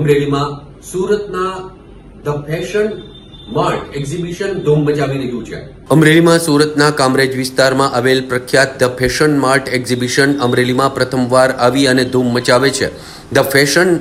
અમરેલીમાં સુરતના the fashion Mart exhibition ધૂમ મચાવી રહ્યું છે. અમરેલીમાં સુરતના કામરેજ વિસ્તારમાં આવેલ પ્રખ્યાત ધ ફેશન માર્ટ એક્ઝિબિશન અમરેલીમાં પ્રથમવાર આવી અને ધૂમ મચાવે છે. ધ ફેશન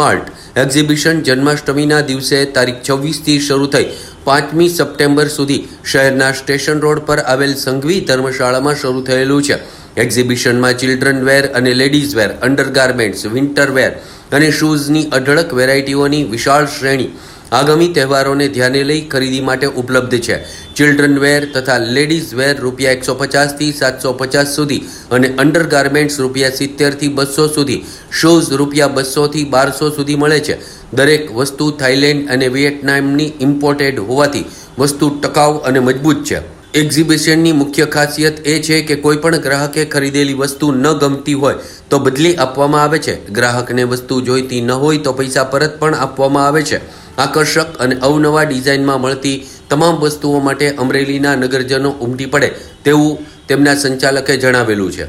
માર્ટ એક્ઝિબિશન જન્માષ્ટમીના દિવસે તારીખ છવ્વીસથી શરૂ થઈ પાંચમી સપ્ટેમ્બર સુધી શહેરના સ્ટેશન રોડ પર આવેલ સંઘવી ધર્મશાળામાં શરૂ થયેલું છે. એક્ઝિબિશનમાં ચિલ્ડ્રન વેર અને લેડીઝ વેર અંડરગાર્મેન્ટ્સ વિન્ટર વેર અને શૂઝની અઢળક વેરાયટીઓની વિશાળ શ્રેણી આગામી તહેવારોને ધ્યાને લઈ ખરીદી માટે ઉપલબ્ધ છે. ચિલ્ડ્રન વેર તથા લેડીઝ વેર રૂપિયા એકસો પચાસથી સાતસો પચાસ સુધી અને અંડરગાર્મેન્ટ્સ રૂપિયા સિત્તેરથી બસો સુધી. શૂઝ રૂપિયા બસોથી બારસો સુધી મળે છે. દરેક વસ્તુ થાઇલેન્ડ અને વિયેટનામની ઇમ્પોર્ટેડ હોવાથી વસ્તુ ટકાઉ અને મજબૂત છે. એક્ઝિબિશનની મુખ્ય ખાસિયત એ છે કે કોઈ પણ ગ્રાહકે ખરીદેલી વસ્તુ ન ગમતી હોય તો બદલી આપવામાં આવે છે. ગ્રાહકને વસ્તુ જોઈતી ન હોય તો પૈસા પરત પણ આપવામાં આવે છે. આકર્ષક અને અવનવા ડિઝાઇનમાં મળતી તમામ વસ્તુઓ માટે અમરેલીના નગરજનો ઉમટી પડે તેવું તેમના સંચાલકે જણાવેલું છે.